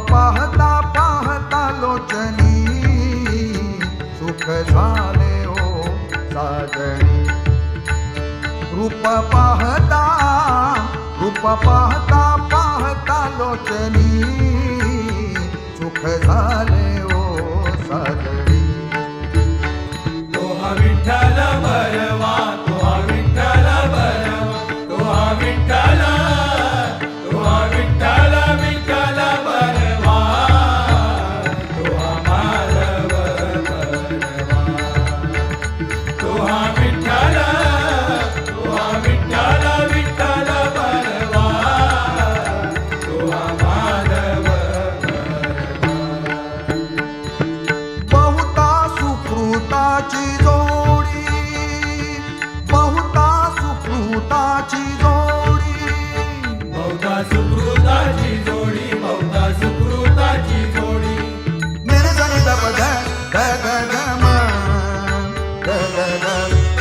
पाहता पाहता लोचनी. सुख झाले हो साजणी रूप पाहता रूप पाहता पाहता लोचनी. सुख झाले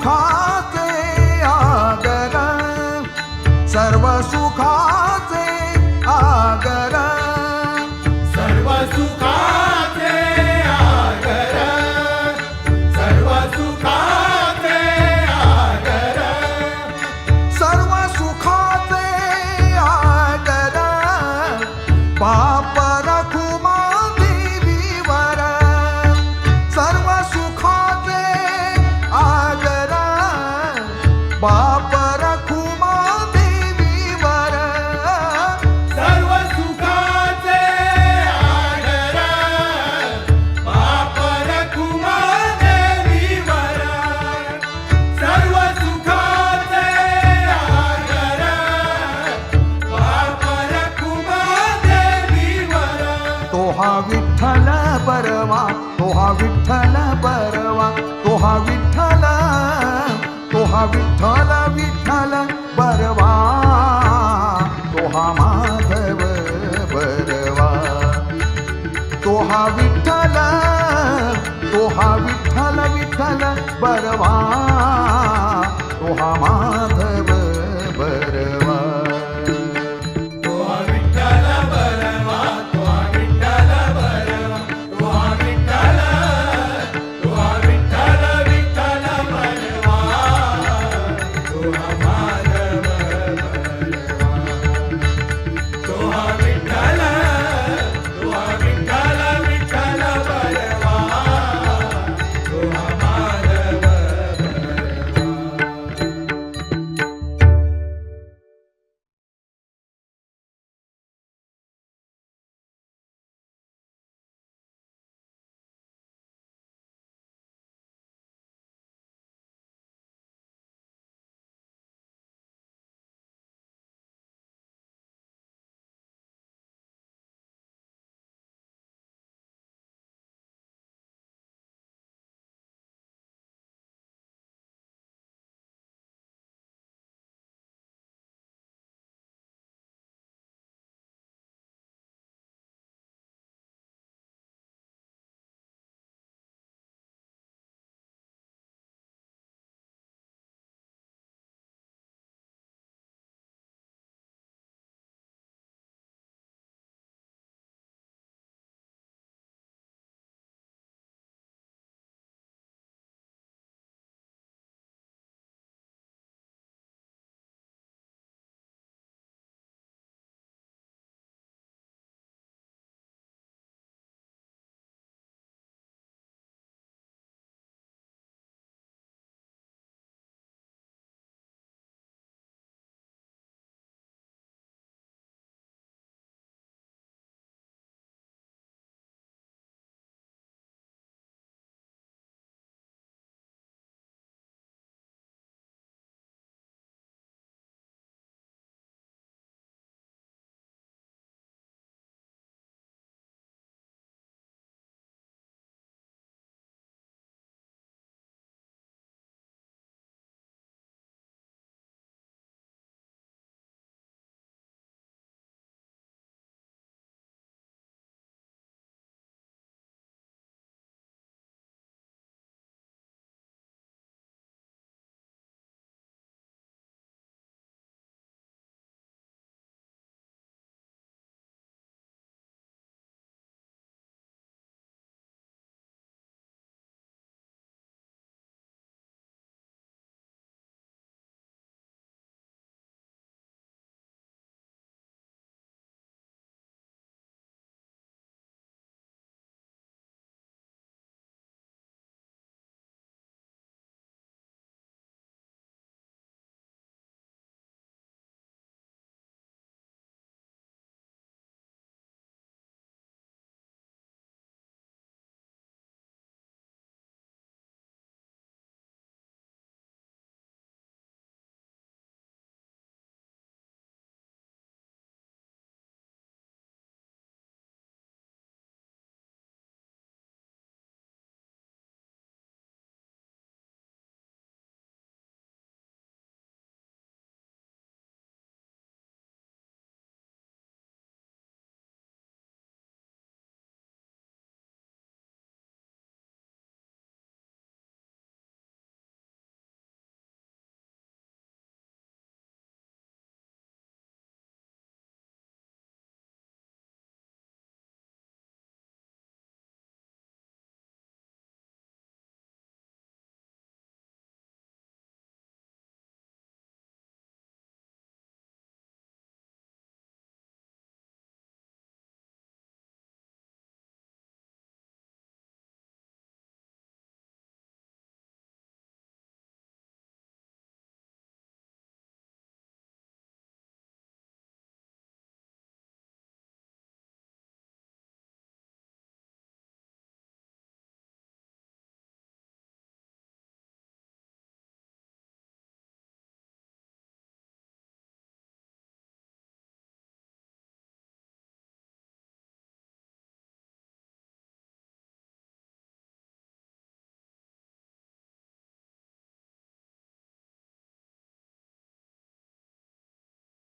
caught the papa Vitala Vitala